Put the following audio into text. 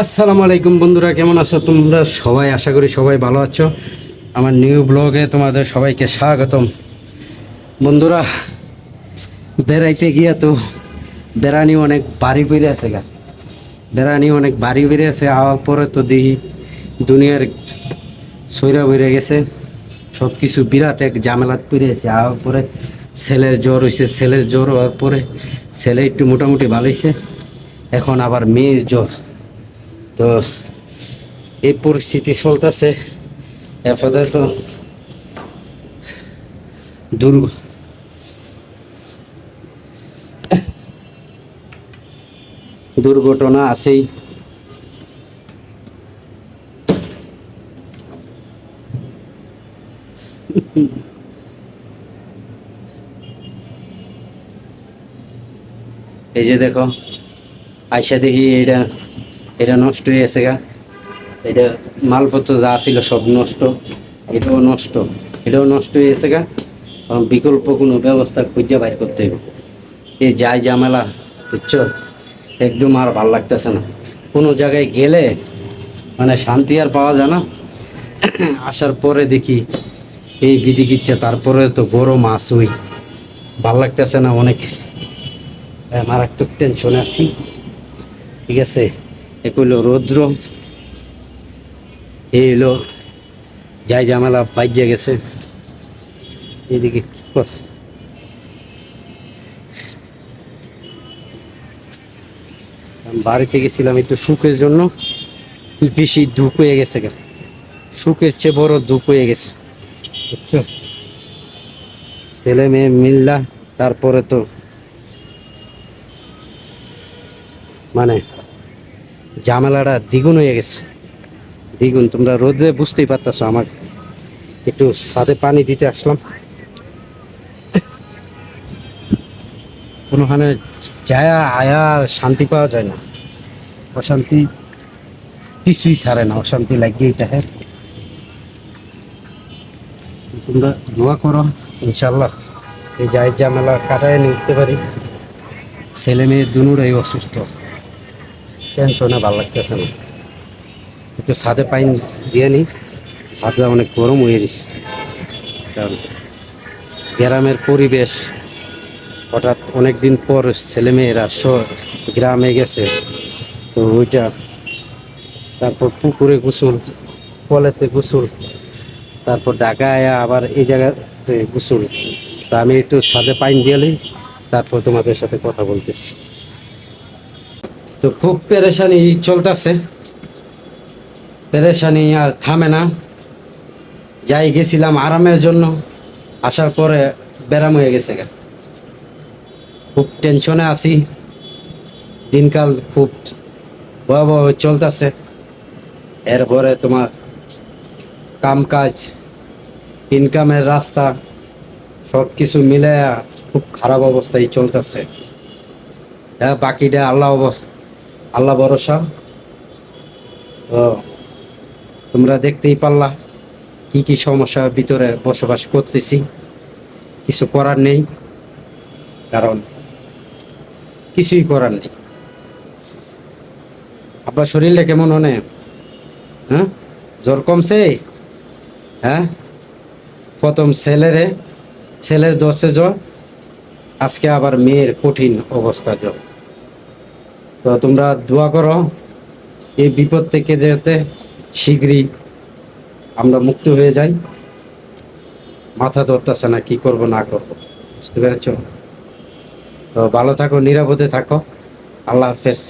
আসসালামু আলাইকুম বন্ধুরা, কেমন আছো তোমরা? সবাই আশা করি সবাই ভালো আছো। আমার নিউ ব্লগে তোমাদের সবাইকে স্বাগতম। বন্ধুরা, বেড়াইতে গিয়া তো বেড়ানি অনেক বাড়ি ফিরে আছে গা। বেড়ানি অনেক বাড়ি ফিরে আছে আওয়ার পরে তো দেখি দুনিয়ার সৈরা বেড়ে গেছে। সব কিছু বিরাট এক জামেলাত পড়ে আছে আওয়ার পরে ছেলের জ্বর হয়েছে ছেলের জ্বর হওয়ার পরে ছেলে একটু মোটামুটি ভালো এখন আবার মেয়ের জ্বর। তো এই পরিস্থিতি চলতেছে। তো দুর্গ দুর্ঘটনা আছেই। এই যে দেখো আইসা দেখি এটা এটা নষ্ট হয়ে গেছে গা। এটা মালপত্র যা ছিল সব নষ্ট, এটাও নষ্ট এটাও নষ্ট হয়ে গেছে গা। বিকল্প কোনো ব্যবস্থা খুঁজে বাইর করতে হইব। এই যাই ঝামেলা, বুঝছ? একদম আর ভালো লাগতেছে না। কোনো জায়গায় গেলে মানে শান্তি আর পাওয়া যায় না। আসার পরে দেখি এই বিধি কিচ্ছে, তারপরে তো গরম আসুই ভালো লাগতেছে না অনেক। মারাত্মক টেনশনে আছি। ঠিক আছে? এ কইলো রৌদ্র। এই হলো যাই, জামেলা বাজ্যে গেছে। এদিকে বাড়িতে গেছিলাম একটু সুখের জন্য। বেশি দুঃখ হয়ে গেছে কেন সুখের চেয়ে বড় দুঃখ হয়ে গেছে। বুঝছ? ছেলে মেয়ে মিল্লা, তারপরে তো মানে ঝামেলাটা দ্বিগুণ হয়ে গেছে। দ্বিগুণ, তোমরা রোদে বুঝতেই পারতেছো আমার। একটু সাদে পানি দিতে আসলাম। কোনোখানে যায় আয়া শান্তি পাওয়া যায় না। অশান্তি কিছুই ছাড়ে না, অশান্তি লাগিয়েই থাকে। তোমরা দোয়া করো ইনশাল্লাহ এই যায় ঝামেলা কাটায় নিতে পারি। ছেলে মেয়ে দুনুরাই অসুস্থ। টেনশনে ভালো লাগতেছে না। একটু ছাদে পাইন দিয়ে নি। ছাদে অনেক গরম হয়ে গেছে। কারণ গ্রামের পরিবেশ হঠাৎ অনেক দিন পর ছেলেমেয়েরা গ্রামে গেছে। তো ওইটা তারপর পুকুরে গোসল, কলেতে গোসল, তারপর ঢাকায় আবার এই জায়গাতে গোসল। তা আমি একটু ছাদে পাইন দিয়ালি তারপর তোমাদের সাথে কথা বলতেছি। তো খুব পেরেশানি চলতেছে। পেরেশানি আর থামে না। যাই গেছিলাম আরামের জন্য, আসার পরে ব্যারাম হয়ে গেছে খুব টেনশনে আছি। দিনকাল খুব ভয়াবহ চলতেছে। এরপরে তোমার কাম কাজ ইনকামের রাস্তা সব কিছু মিলে খুব খারাপ অবস্থায় চলতেছে। হ্যাঁ বাকিটা আল্লাহ অবস- আল্লাহ ভরসা। তো তোমরা দেখতেই পারলা কি কি সমস্যার ভিতরে বসবাস করতেছি। কিছু করার নেই, কারণ কিছুই করার নেই। আপনার শরীরটা কেমন হনে হ্যাঁ? জ্বর কমছে? হ্যাঁ? প্রথম ছেলেরে ছেলের দশে জ্বর, আজকে আবার মেয়ের কঠিন অবস্থা জ্বর। তো তোমরা দোয়া করো, এই বিপদ থেকে যেতে শীঘ্রই আমরা মুক্ত হয়ে যাই। মাথা ধরতেছে না, কি করব, না করব, বুঝতে পেরেছ? তো ভালো থাকো, নিরাপদে থাকো। আল্লাহ হাফেজ।